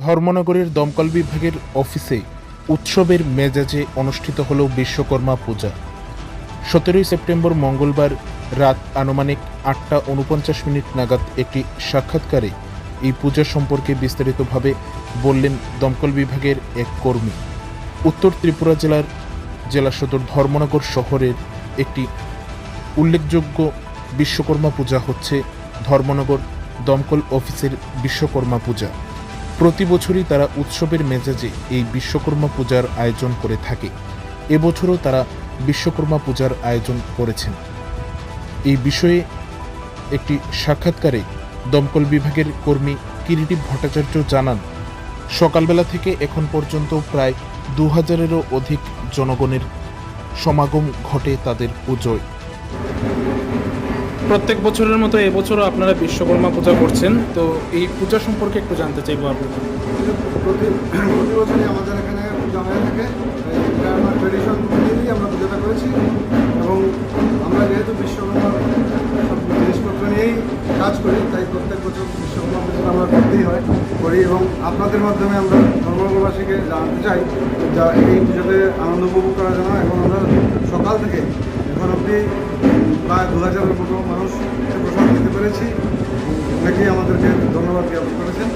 ধর্মনগরের দমকল বিভাগের অফিসে উৎসবের মেজাজে অনুষ্ঠিত হল বিশ্বকর্মা পূজা। সতেরোই সেপ্টেম্বর মঙ্গলবার রাত আনুমানিক আটটা উনপঞ্চাশ মিনিট নাগাদ একটি সাক্ষাৎকারে এই পূজা সম্পর্কে বিস্তারিতভাবে বললেন দমকল বিভাগের এক কর্মী। উত্তর ত্রিপুরা জেলার জেলা সদর ধর্মনগর শহরের একটি উল্লেখযোগ্য বিশ্বকর্মা পূজা হচ্ছে ধর্মনগর দমকল অফিসের বিশ্বকর্মা পূজা। প্রতি বছরই তারা উৎসবের মেজাজে এই বিশ্বকর্মা পূজার আয়োজন করে থাকে। এবছরও তারা বিশ্বকর্মা পূজার আয়োজন করেছেন। এই বিষয়ে একটি সাক্ষাৎকারে দমকল বিভাগের কর্মী কিরিটি ভট্টাচার্য জানান, সকালবেলা থেকে এখন পর্যন্ত প্রায় দু হাজারেরও অধিক জনগণের সমাগম ঘটে তাদের পুজোয়। প্রত্যেক বছরের মতো এবছরও আপনারা বিশ্বকর্মা পূজা করছেন। তো এই পূজা সম্পর্কে একটু জানতে চাইব আপনার প্রতি প্রতি বছরই আমাদের এখানে পূজা হয়ে থাকে। ট্রেডিশন নিয়েই আমরা পূজাটা করেছি। এবং আমরা যেহেতু বিশ্বকর্মার সব জিনিসপত্র নিয়েই কাজ করি, তাই প্রত্যেক বছর বিশ্বকর্মা পুজোটা আমরা করতেই হয়, করি। এবং আপনাদের মাধ্যমে আমরা ধর্মবাসীকে জানাতে চাই যা এই পুজোতে আনন্দ উপভোগ করার জন্য। এবং আমরা সকাল থেকে এখন অবধি প্রায় দু হাজারের মতো মানুষ প্রসাদ দিতে পেরেছি। অনেকেই আমাদেরকে ধন্যবাদ জ্ঞাপন করেছেন।